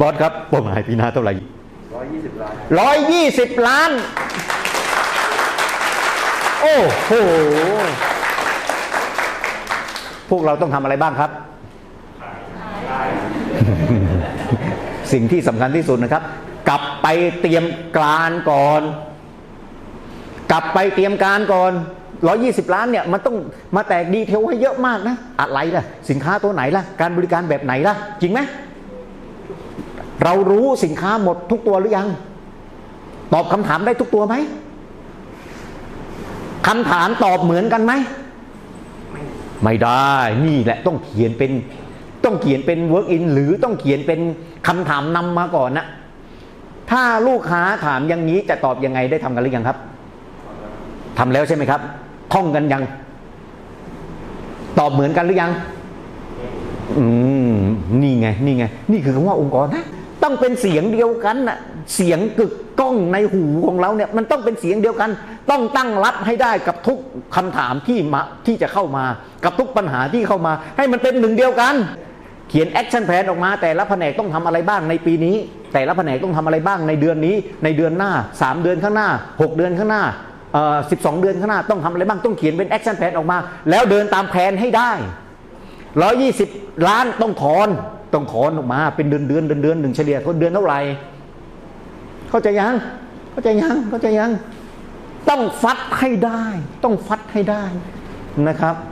บอสครับเป้าหมายปีหน้าเท่าไหร่ร้อยยี่สิบล้านร้อยยี่สิบล้าน โอ้โห พวกเราต้องทำอะไรบ้างครับ สิ่งที่สำคัญที่สุดนะครับ กลับไปเตรียมการก่อน กลับไปเตรียมการก่อน120ล้านเนี่ยมันต้องมาแตกดีเทลให้เยอะมากนะ อะไรล่ะ สินค้าตัวไหนล่ะ การบริการแบบไหนล่ะ จริงไหม เรารู้สินค้าหมดทุกตัวหรือยัง ตอบคำถามได้ทุกตัวไหมคำถามตอบเหมือนกันไหม ไม่ได้นี่แหละต้องเขียนเป็นต้องเขียนเป็น work in หรือต้องเขียนเป็นคำถามนำมาก่อนนะถ้าลูกค้าถามอย่างนี้จะตอบยังไงได้ทำกันหรือยังครับทำแล้วใช่ไหมครับท่องกันยัง ตอบเหมือนกันหรือยัง อืม นี่ไง นี่ไง นี่คือคำว่าองค์กรนะ ต้องเป็นเสียงเดียวกันน่ะเสียงกึกก้องในหูของเราเนี่ยมันต้องเป็นเสียงเดียวกัน ต้องตั้งรับให้ได้กับทุกคำถามที่มาที่จะเข้ามา กับทุกปัญหาที่เข้ามา ให้มันเป็นหนึ่งเดียวกัน เขียนแอคชั่นแผนออกมา แต่ละแผนกต้องทำอะไรบ้างในปีนี้ แต่ละแผนกต้องทำอะไรบ้างในเดือนนี้ ในเดือนหน้า 3 เดือนข้างหน้า 6 เดือนข้างหน้าเอ่อ12เดือนข้างหน้าต้องทำอะไรบ้างต้องเขียนเป็นแอคชั่นแผนออกมา แล้วเดินตามแผนให้ได้ร้อยยี่สิบล้านต้องถอน ต้องขอออกมาเป็นเดือนเดือนเดือนเดือนหนึ่งเฉลี่ยเขาเดือนเท่าไหร่เข้าใจยังเข้าใจยังเข้าใจยัง ต้องฟัดให้ได้ ต้องฟัดให้ได้นะครับ